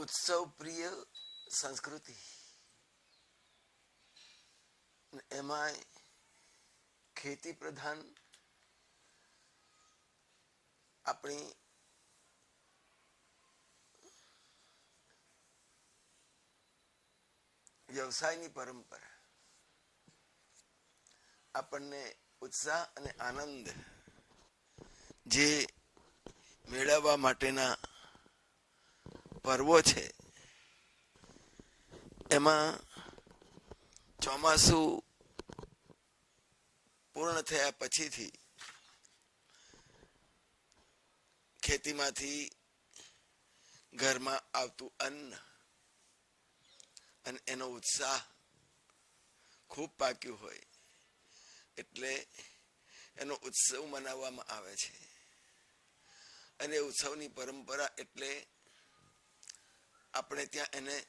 ઉત્સવ પ્રિય સંસ્કૃતિ એમાં ખેતી પ્રધાન આપણી વ્યવસાયની પરંપરા આપણને ઉત્સાહ અને આનંદ જે મેળવવા માટેના પર્વો છે. એમાં ચોમાસું પૂર્ણ થયા પછીથી ખેતીમાંથી ઘરમાં આવતું અન્ન અને એનો ઉત્સાહ ખૂબ પાક્યું હોય એટલે એનો ઉત્સવ મનાવવામાં આવે છે. અને ઉત્સવની પરંપરા એટલે આપણે ત્યાં એને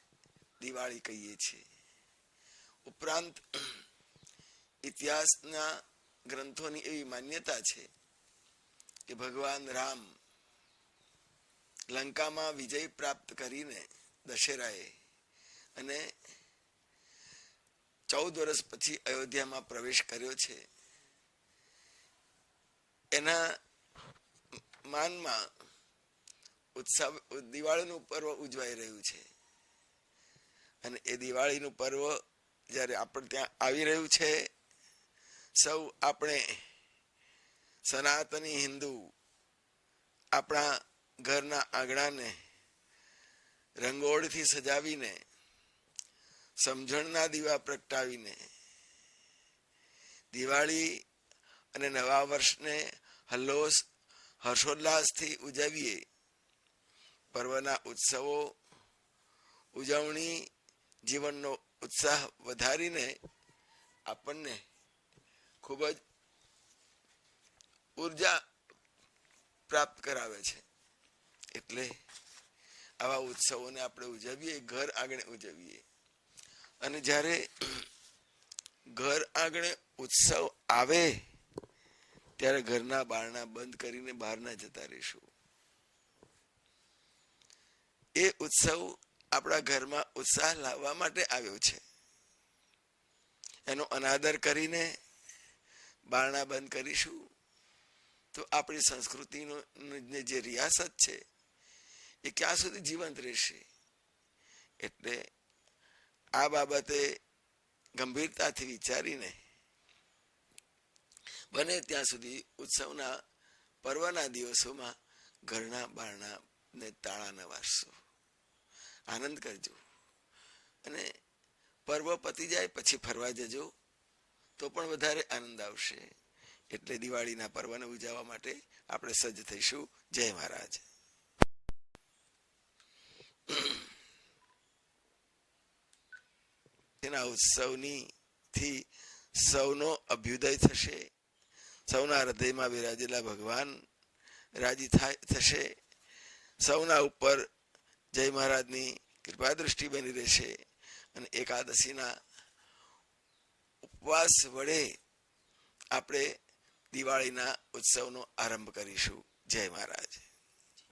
દિવાળી કહીએ છીએ. ઉપરાંત, ઇતિહાસના ગ્રંથોની એવી માન્યતા છે કે ભગવાન રામ લંકામાં વિજય પ્રાપ્ત કરીને દશેરાએ અને ચૌદ વર્ષ પછી અયોધ્યામાં પ્રવેશ કર્યો છે. એના માનમાં ઉત્સવ, દિવાળીનું પર્વ ઉજવાઈ રહ્યું છે. અને એ દિવાળીનું પર્વ જ્યારે આપણે ત્યાં આવી રહ્યું છે, સૌ આપણે સનાતની હિન્દુ આપણા ઘરના આંગણાને રંગોળીથી સજાવીને, સમજણના દીવા પ્રગટાવીને, દિવાળી અને નવા વર્ષને હલ્લોસ હર્ષોલ્લાસથી ઉજવીએ. પર્વના ઉત્સવો, ઉજવણી, જીવનનો ઉત્સાહ વધારીને આપણને ખૂબ જ ઊર્જા પ્રાપ્ત કરાવે છે. એટલે આવા ઉત્સવોને આપણે ઉજવીએ, ઘર આંગણે ઉજવીએ. અને જ્યારે ઘર આંગણે ઉત્સવ આવે, ત્યારે ઘરના બારણા બંધ કરીને બહારના જતા રહીશું. એ ઉત્સવ આપણા ઘરમાં ઉત્સાહ લાવવા માટે આવ્યો છે. એનો અનાદર કરીને બારણા બંધ કરીશું તો આપણી સંસ્કૃતિનો જે રિયાસત છે, એ ક્યાં સુધી જીવંત રહેશે? એટલે આ બાબતે ગંભીરતાથી વિચારીને બને ત્યાં સુધી ઉત્સવના પર્વના દિવસોમાં ઘરના બારણા ને તાળા ન વારશો આનંદ કરજો. અને પર્વ પતી જાય પછી ફરવા જજો, તો પણ વધારે આનંદ આવશે. એટલે દિવાળીના પર્વને ઉજવવા માટે આપણે સજ્જ થઈશું. જય મહારાજ. તેના ઉત્સવની થી સૌનો અભ્યુદય થશે. સૌના હૃદયમાં વિરાજેલા ભગવાન રાજી થાય, થશે. સૌના ઉપર જય મહારાજની કૃપા દૃષ્ટિ બની રહેશે અને એકાદશીના ઉપવાસ વડે આપણે દિવાળીના ઉત્સવનો આરંભ કરીશું. જય મહારાજ.